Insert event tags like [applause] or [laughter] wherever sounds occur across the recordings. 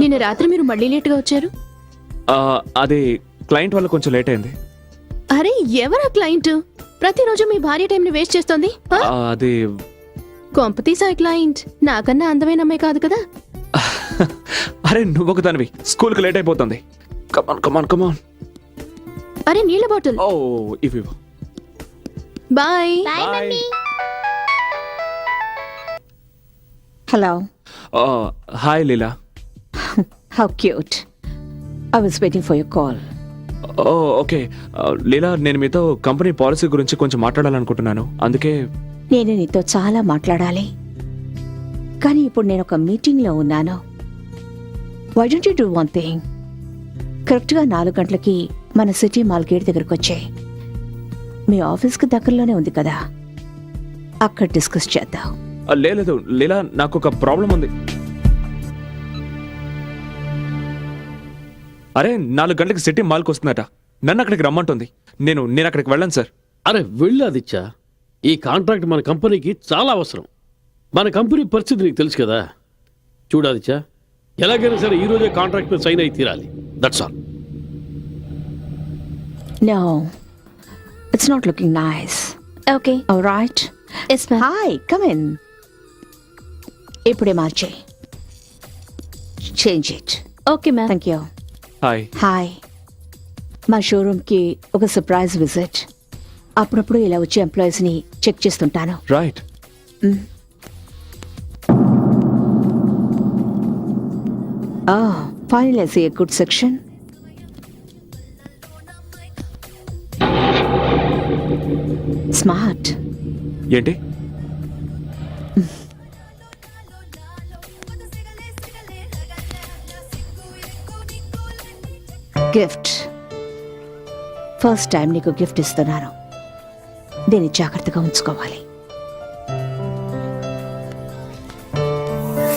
నిన్న రాత్రి మీరు మళ్ళీ లేట్గా వచ్చారు? ఆ, అది క్లయింట్ వల్ల కొంచెం లేట్ అయింది. అరే ఎవరా క్లయింట్? ప్రతిరోజు మీ భార్య టైంని వేస్ట్ చేస్తోంది అది కొంపతీసా క్లయింట్. నాకన్నా అందమైన అమ్మాయి కాదు కదా? అరే నువ్వు ఒక దానివి. స్కూల్కి లేట్ అయిపోతుంది. కమాన్ కమాన్ కమాన్ అరే నీళ్ళ బాటిల్. ఓ ఇవి. బాయ్. ఆ, hi Leela. [laughs] How cute. I was waiting for your call. ఓ ఓకే లీలా నేను మీతో కంపెనీ పాలసీ గురించి కొంచెం మాట్లాడాలనుకుంటున్నాను. అందుకే నేను నీతో చాలా మాట్లాడాలి. కానీ ఇప్పుడు నేను ఒక మీటింగ్లో ఉన్నాను. Why don't you do one thing కరెక్ట్గా నాలుగు గంటలకి మన సిటీ మాల్ గేట్ దగ్గరకు వచ్చాయి మీ ఆఫీస్కి దగ్గరలోనే ఉంది కదా. అక్కడ డిస్కస్ చేద్దాం. ఆ, లేదు లీలా నాకు ఒక ప్రాబ్లం ఉంది. అరే నాలుగు గంటలకు సిటీ మాల్కి వస్తుందట. నన్ను అక్కడికి రమ్మంటుంది. నేను నేను అక్కడికి వెళ్ళను సార్. అరే వెళ్ళు ఆదిత్య. ఈ కాంట్రాక్ట్ మన కంపెనీకి చాలా అవసరం. మన కంపెనీ పరిస్థితి నీకు తెలుసు కదా. చూడు ఆదిత్య ఎలాగైనా సరే ఈ రోజే కాంట్రాక్ట్ మీద సైన్ అయి తీరాలి. That's all no it's not looking nice okay right yes ma'am hi come in ఇప్పుడే మార్చే change it okay ma'am thank you hi hi మా షోరూమ్కి ఒక సర్ప్రైజ్ విజిట్ అప్పుడప్పుడు ఇలా వచ్చే ఎంప్లాయీస్ని చెక్ చేస్తుంటాను. Right final a good section smart ఏంటి? గిఫ్ట్. ఫస్ట్ టైం నీకు గిఫ్ట్ ఇస్తున్నాను. దీన్ని జాగ్రత్తగా ఉంచుకోవాలి.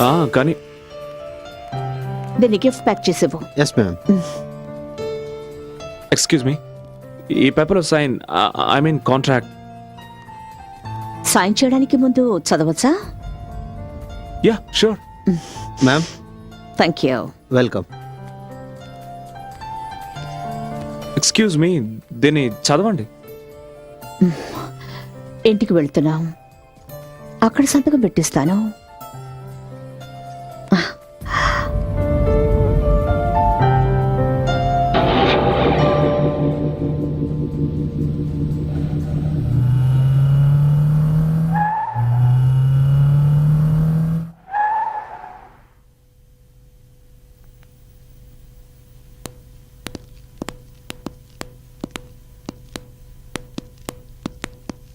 ఆ, కానీ దీన్ని గిఫ్ట్ ప్యాక్ చేసేవు ఎస్ మ్యామ్ ఎక్స్క్యూజ్ మీ ఈ paper sign I mean contract sign చేయడానికి ముందు చదవచ్చా? Yeah sure ma'am thank you welcome excuse me దీన్ని చదవండి. ఇంటికి వెళ్తున్నాం. అక్కడ సంతకం పెట్టిస్తాను.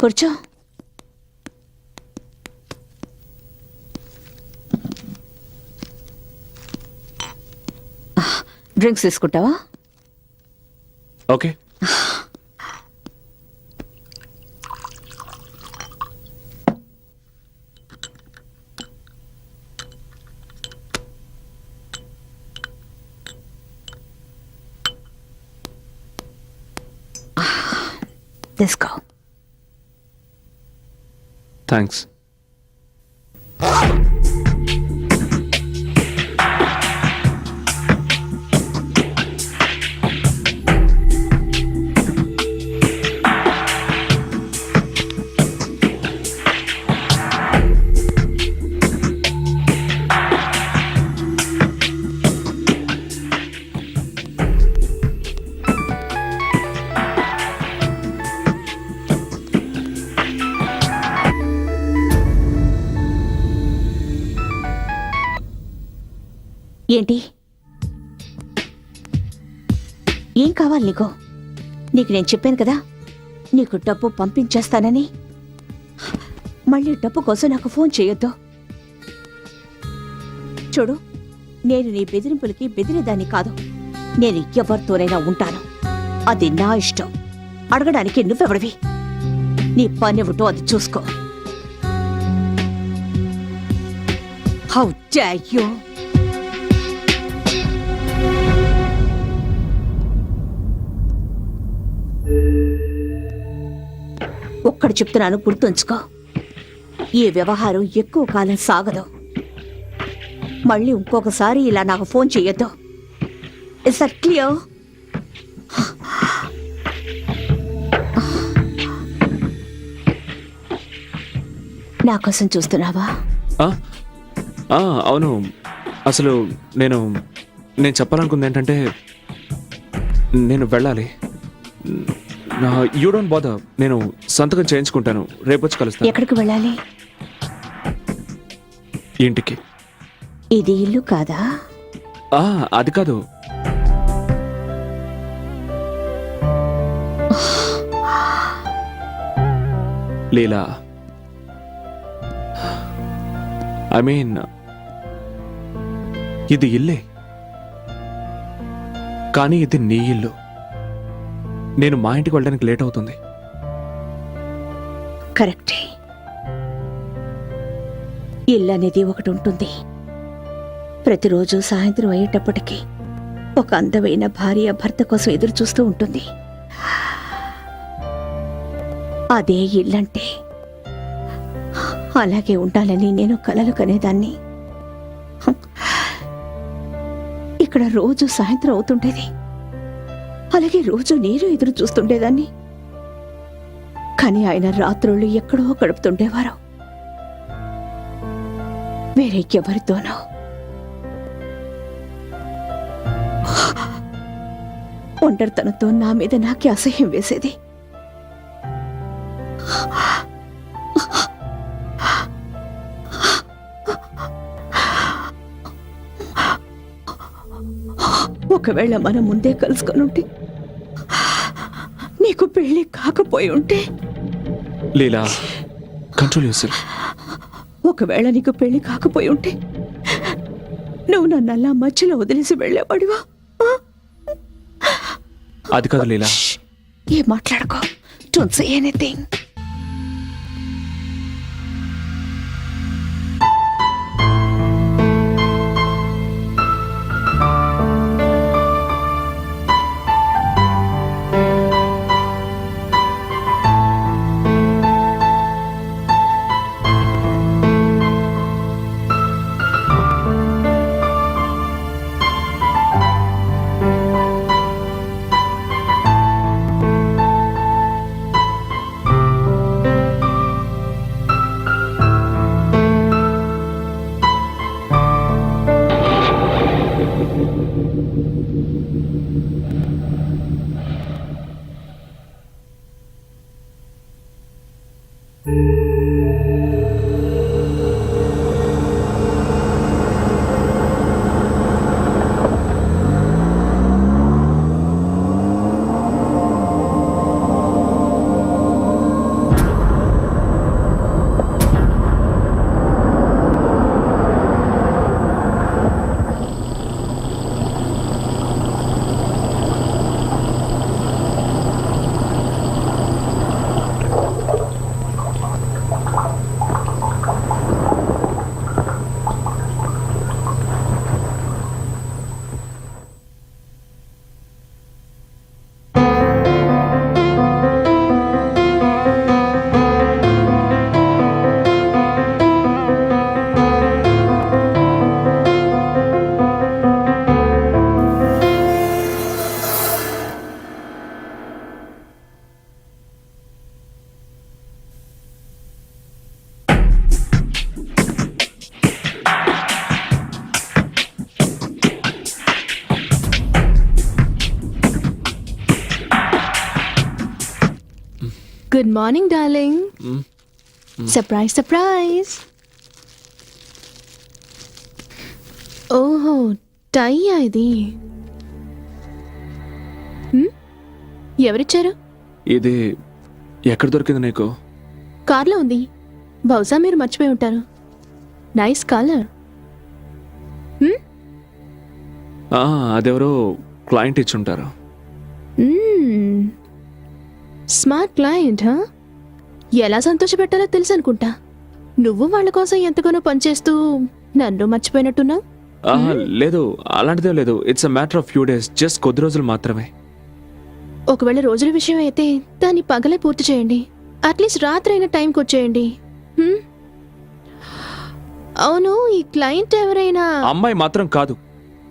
కూర్చో. డ్రింక్స్ తీసుకుంటావా? ఓకే. Thanks. కావాలి నీకు. నీకు నేను చెప్పాను కదా నీకు డబ్బు పంపించేస్తానని. మళ్ళీ డబ్బు కోసం నాకు ఫోన్ చేయొద్దు. చూడు నేను నీ బెదిరింపులకి బెదిరేదాన్ని కాదు. నేను ఎవరితోనైనా ఉంటాను. అది నా ఇష్టం. అడగడానికి నువ్వెవడివి? నీ పనివ్వటో అది చూసుకో. హౌ డే యూ ఒక్కడు చెప్తున్నాను గుర్తుంచుకో. ఈ వ్యవహారం ఎక్కువ కాలం సాగదు. మళ్ళీ ఇంకొకసారి ఇలా నాకు ఫోన్ చేయొద్దు. ఇస్ దట్ క్లియర్ నా కోసం చూస్తున్నావా? అవును. అసలు నేను నేను చెప్పాలనుకుంది ఏంటంటే నేను వెళ్ళాలి. యూ డోంట్ బాధ నేను సంతకం చేయించుకుంటాను. రేపొచ్చి కలుస్తాను. ఎక్కడికి వెళ్ళాలి? ఇంటికి. ఇది ఇల్లు కాదా? ఆ, అది కాదు. లీలా. ఐ మీన్ ఇది ఇల్లే. కానీ ఇది నీ ఇల్లు. నేను మా ఇంటికి వెళ్ళడానికి లేట్ అవుతుంది. కరెక్టే. ఇల్లు అనేది ఒకటి ఉంటుంది. ప్రతిరోజు సాయంత్రం అయ్యేటప్పటికి ఒక అందమైన భార్య భర్త కోసం ఎదురు చూస్తూ ఉంటుంది. అదే ఇల్లంటే అలాగే ఉండాలని నేను కలలు కనేదాన్ని ఇక్కడ రోజు సాయంత్రం అవుతుండేది. అలాగే రోజు నేను ఎదురు చూస్తుండేదాన్ని. కానీ ఆయన రాత్రుళ్ళు ఎక్కడో గడుపుతుండేవారు. వేరే ఎవరితోనో. ఒంటరితనంతో నా మీద నాకే అసహ్యం వేసేది. ఒకవేళ మనం ముందే కలుసుకొని ఉంటే నీకు పెళ్ళి కాకపోయి ఉంటే. లీలా కంట్రోల్ ఒకవేళ నీకు పెళ్ళి కాకపోయి ఉంటే నువ్వు నన్ను అలా మధ్యలో వదిలేసి వెళ్ళేవాడివా? అది కాదు లీలా. ఏం మాట్లాడుకో. Don't say anything good morning darling surprise surprise ఓహో టైయా ఇది? ఎవరిచ్చారు? ఇది ఎక్కడ దొరికింది నీకు? కార్లో ఉంది. బహుశా మీరు మర్చిపోయి ఉంటారు. నైస్ కలర్ ఆ, అదెవరో క్లయింట్ ఇచ్చుంటారు స్మార్ట్ క్లయింట్ హా? ఎలా సంతోషపెట్టాలో తెలుసు అనుకుంటా. నువ్వు వాళ్ళ కోసం ఎంతగానో పనిచేస్తూ నన్ను మర్చిపోయినట్టున్నావు? ఆహా, లేదు అలాంటిదే లేదు. It's a matter of few days just కొద్ది రోజులు మాత్రమే. ఒకవేళ రోజుల విషయం అయితే దాన్ని పగలే పూర్తి చేయండి. అట్లీస్ట్ రాత్రి అయిన టైంకి వచ్చేయండి. హ్మ్? అవును ఈ క్లయింట్ ఎవరైనా అమ్మాయి మాత్రం కాదు.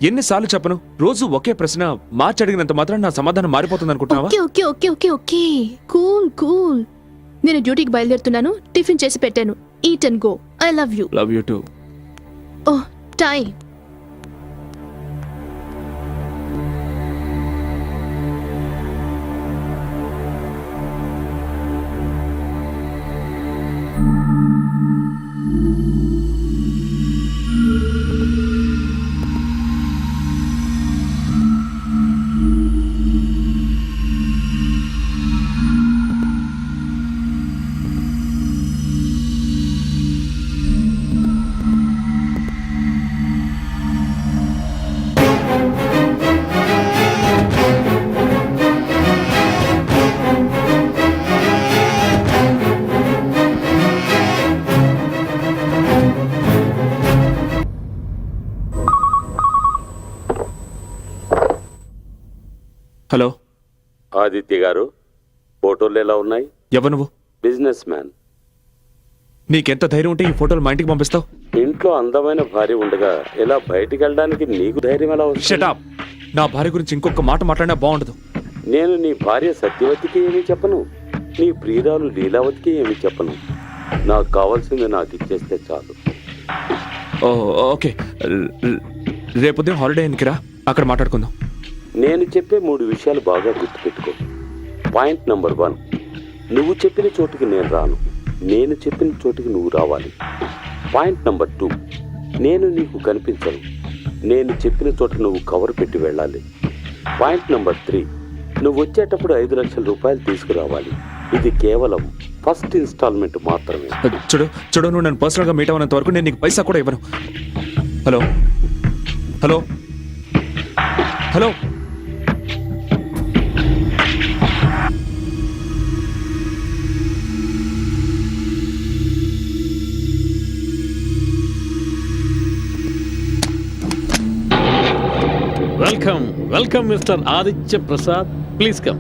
ఎన్నిసార్లు చెప్పను? రోజు ఒకే ప్రశ్న మార్చి అడిగినంత మాత్రం నా సమాధానం మారిపోతుంది అనుకుంటున్నావా? Okay okay okay okay okay. Cool cool. నేను డ్యూటీకి బయలుదేరుతున్నాను టిఫిన్ చేసి పెట్టాను. Eat and go. I love you. Love you too. Oh time. Hello. Aditya garu ఫోటోలు ఎలా ఉన్నాయి? ఎవరు నువ్వు? Business man. నీకెంత ధైర్యం ఉంటే ఈ ఫోటోలు మా ఇంటికి పంపిస్తావు? ఇంట్లో అందమైన భార్య ఉండగా ఇలా బయటికి వెళ్ళడానికి నీకు ధైర్యం ఎలా వస్తుంది? షటాప్ నా భార్య గురించి ఇంకొక మాట మాట్లాడినా బాగుండదు. నేను నీ భార్య సత్యవతికి ఏమీ చెప్పను. నీ ప్రియురాలు లీలావతికి ఏమీ చెప్పను. నాకు కావాల్సింది నాకు ఇచ్చేస్తే చాలు. ఓ ఓకే. రేపు ఉదయం హాలిడే ఎన్నికిరా అక్కడ మాట్లాడుకుందాం. నేను చెప్పే మూడు విషయాలు బాగా గుర్తుపెట్టుకో. పాయింట్ నెంబర్ వన్ నువ్వు చెప్పిన చోటుకి నేను రాను. నేను చెప్పిన చోటుకి నువ్వు రావాలి. పాయింట్ నెంబర్ టూ నేను నీకు కనిపించను. నేను చెప్పిన చోట నువ్వు కవర్ పెట్టి వెళ్ళాలి. పాయింట్ నెంబర్ త్రీ నువ్వు వచ్చేటప్పుడు ఐదు లక్షల రూపాయలు తీసుకురావాలి. ఇది కేవలం ఫస్ట్ ఇన్స్టాల్మెంట్ మాత్రమే. చూడు చూడు నువ్వు నన్ను పర్సనల్గా మీట్ అవ్వనంత వరకు నేను నీకు పైసా కూడా ఇవ్వను. Hello hello hello welcome welcome mister Aditya Prasad please come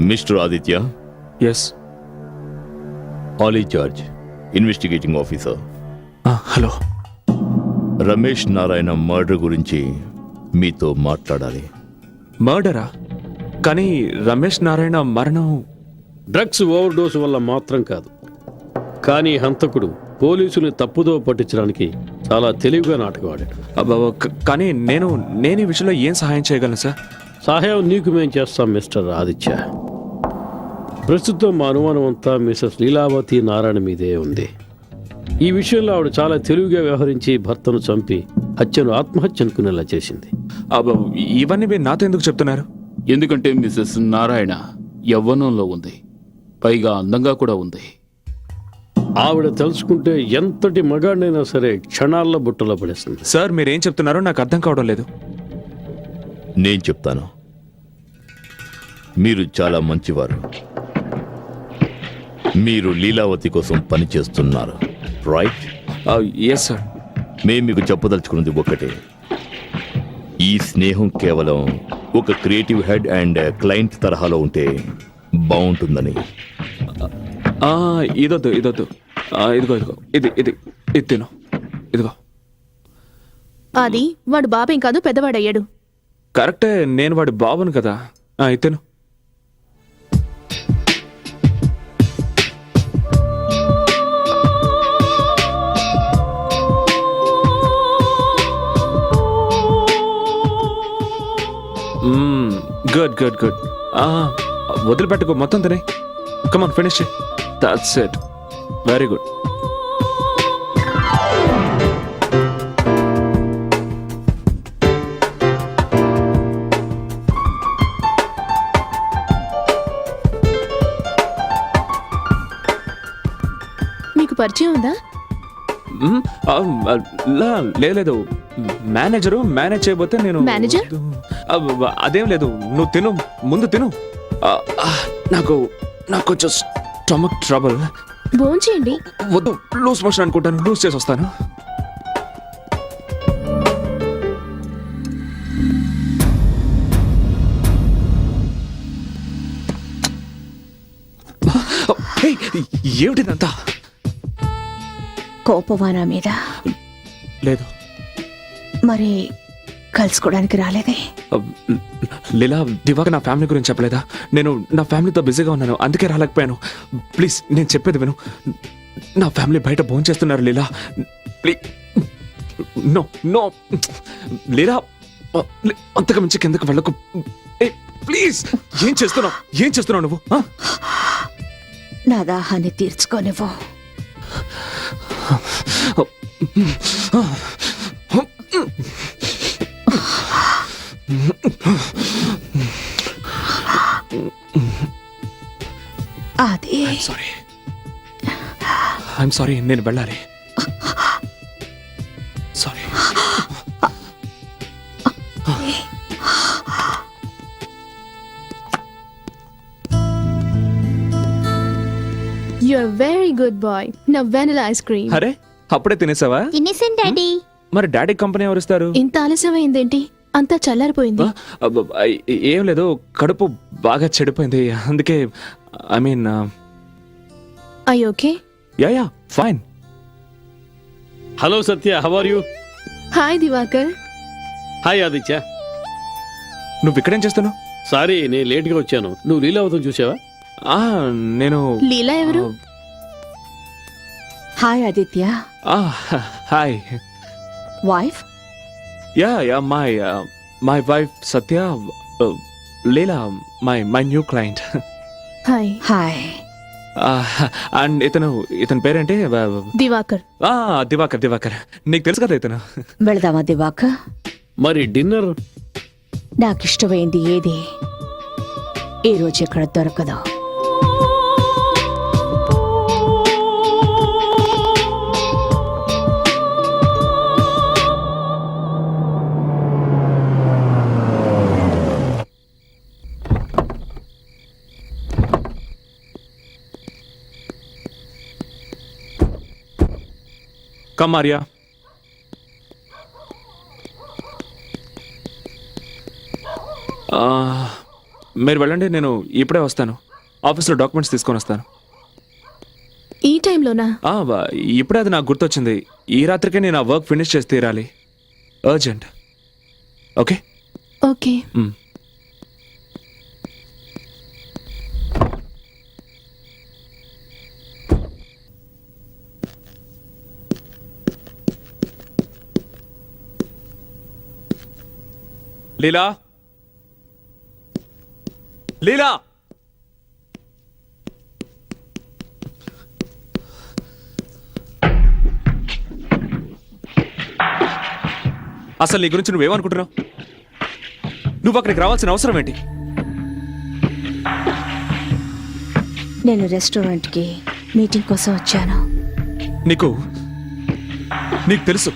mister Aditya yes Ali George investigating officer hello Ramesh Narayana murder గురించి మీతో మాట్లాడాలి. మర్డరా కానీ రమేష్ నారాయణ మరణం డ్రగ్స్ ఓవర్ డోస్ వల్ల మాత్రం కాదు. కానీ హంతకుడు పోలీసుని తప్పుదో పట్టించడానికి చాలా తెలివిగా నాటకం ఆడాడు. అబ్బబ్బ, క- కానీ నేను నేను ఈ విషయంలో ఏం సహాయం చేయగలను సార్? సహాయం నీకు మేం చేస్తాం మిస్టర్ ఆదిత్య. ప్రస్తుతం మా అనుమానం అంతా మిసెస్ లీలావతి నారాయణ మీదే ఉంది. ఈ విషయంలో ఆవిడ చాలా తెలివిగా వ్యవహరించి భర్తను చంపి హత్యను ఆత్మహత్య అనుకునేలా చేసింది. అబ్బ, ఇవన్నీ మీరు నాతో ఎందుకు చెప్తున్నారు? ఎందుకంటే మిసెస్ నారాయణ యవ్వనంలో ఉంది. పైగా అందంగా కూడా ఉంది. ఆవిడ తెలుసుకుంటే ఎంతటి మగాడినైనా సరే క్షణాల్లో బుట్టలో పడేస్తుంది సార్ మీరు ఏం చెప్తున్నారో నాకు అర్థం కావడం లేదు. నేను చెప్తాను. మీరు చాలా మంచివారు. మీరు లీలావతి కోసం పనిచేస్తున్నారు రైట్ ఎస్ సార్ మేము మీకు చెప్పదలుచుకున్నది ఒకటే ఈ స్నేహం కేవలం ఒక క్రియేటివ్ హెడ్ అండ్ క్లయింట్ తరహాలో ఉంటే బాగుంటుందని ఇదొద్దు ఇదొద్దు. ఇదిగో ఇదిగో. ఇది ఇది ఇది తిను. ఇదిగో. అది వాడు బాబేం కాదు పెద్దవాడయ్యాడు. కరెక్టే నేను వాడి బాబును కదా. ఆ, ఇది తిను. Good good good. వదిలిపెట్టుకో మొత్తం తినే. Come on finish that's it very good మీకు పరిచయం ఉందా? లేదు మేనేజరు మేనేజ్ చేయబోతే నేను మేనేజర్? అదేం లేదు. నువ్వు తిను. ముందు తిను. నాకు నాకు కొంచెం స్టమక్ ట్రబుల్. భోంచేయండి. వద్దు లూస్ మోషన్ అనుకుంటాను లూస్ చేసి వస్తాను. ఏమిటిదంతా? కోపవానా మీద? లేదు. మరి కలుసుకోవడానికి రాలేదే లీలా దివాక నా ఫ్యామిలీ గురించి చెప్పలేదా నేను నా ఫ్యామిలీతో బిజీగా ఉన్నాను అందుకే రాలేకపోయాను ప్లీజ్ నేను చెప్పేది విను నా ఫ్యామిలీ బయట భోజనం చేస్తున్నారు Leela please no no Leela అంతకు మించి కిందకు వెళ్ళకు ప్లీజ్ ఏం చేస్తున్నావు ఏం చేస్తున్నావు నువ్వు? నా దాహాన్ని తీర్చుకోనివ్వు అది. సారీ ఐఎమ్ సారీ నేను వెళ్ళాలి. సారీ వెరీ గుడ్ బాయ్ నా వెనిలా ఐస్ క్రీమ్ అరే అప్పుడే తినేసావా? తినేసాను డాడీ. మరి డాడీ కంపెనీ ఎవరు ఇస్తారు ఇంత ఆలస్యమైందేంటి? అంతా చల్లారిపోయింది. ఆ, అబ్బ, ఐ- ఏం లేదు కడుపు బాగా చెడిపోయింది. అందుకే I mean I okay yeah yeah fine hello Satya how are you hi Divakar hi Aditya నువ్వు ఇక్కడేం చేస్తున్నావు? సారీ నేను లేట్గా వచ్చాను. నువ్వు లీలావతం చూసావా? ఆ, నేను లీలా ఎవరు? హాయ్ ఆదిత్య ఆ, hi wife yeah yeah my my wife Satya Leela my my new client hi hi and ఇతను ఇతని పేరేంటి? దివాకర్. ఆ, దివాకర్ దివాకర్. నీకు తెలుసు కదా ఇతను. [laughs] వెళదామా దివాక మరి డిన్నర్? నాకిష్టమైంది ఏది? ఈ రోజు ఇక్కడ దొరకదు. ఆర్యా ఆ, మీరు వెళ్ళండి నేను ఇప్పుడే వస్తాను. ఆఫీస్లో డాక్యుమెంట్స్ తీసుకొని వస్తాను. ఈ టైంలోనా? ఇప్పుడే అది నాకు గుర్తొచ్చింది. ఈ రాత్రికే నేను ఆ వర్క్ ఫినిష్ చేసి తీరాలి. Urgent okay? Okay. Leela? Leela? అసలు నీ గురించి నువ్వేమనుకుంటున్నావు? నువ్వు అక్కడికి రావాల్సిన అవసరం ఏంటి? నేను రెస్టారెంట్కి మీటింగ్ కోసం వచ్చాను. నీకు నీకు తెలుసు.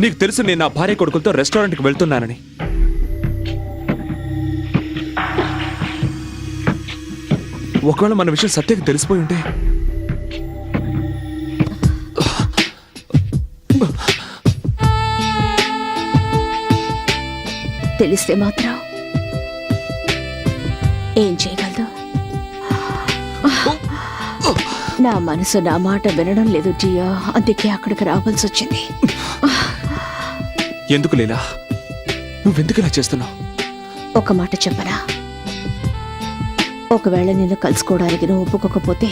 నీకు తెలుసు నేను నా భార్య కొడుకులతో రెస్టారెంట్కి వెళ్తున్నానని. ఒకవేళ మన విషయం సత్యకి తెలిసిపోయి ఉంటే. తెలిస్తే మాత్రం ఏం చేయగలదు? నా మనసు నా మాట వినడం లేదు జియో. అందుకే అక్కడికి రావాల్సి వచ్చింది. ఎందుకు లేలా? నువ్వెందుకు ఇలా చేస్తున్నావు? ఒక మాట చెప్పనా? ఒకవేళ నిన్ను కలుసుకోవడానికి నువ్వు ఒప్పుకోకపోతే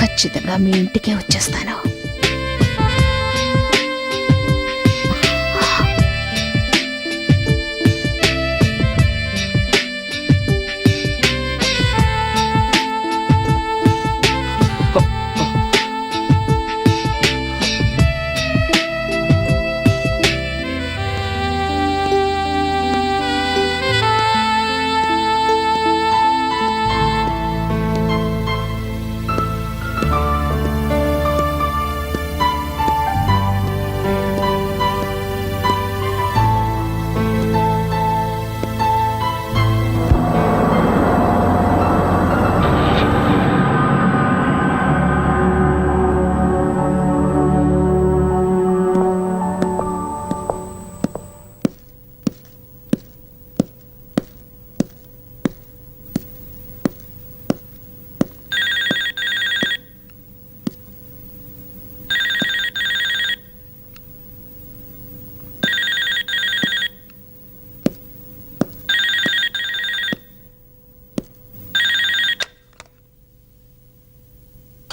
ఖచ్చితంగా మీ ఇంటికే వచ్చేస్తాను.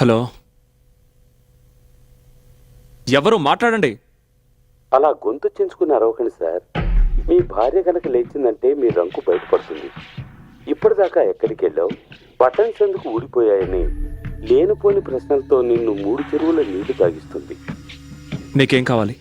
హలో. ఎవరు మాట్లాడండి. అలా గొంతు చించుకుని అరవకండి సార్ మీ భార్య కనుక లేచిందంటే మీ రంకు బయటపడుతుంది. ఇప్పటిదాకా ఎక్కడికి వెళ్ళావు బటన్స్ ఎందుకు ఊడిపోయాయని? లేనిపోని ప్రశ్నలతో నిన్ను మూడు చెరువుల నీళ్ళు తాగిస్తుంది. నీకేం కావాలి?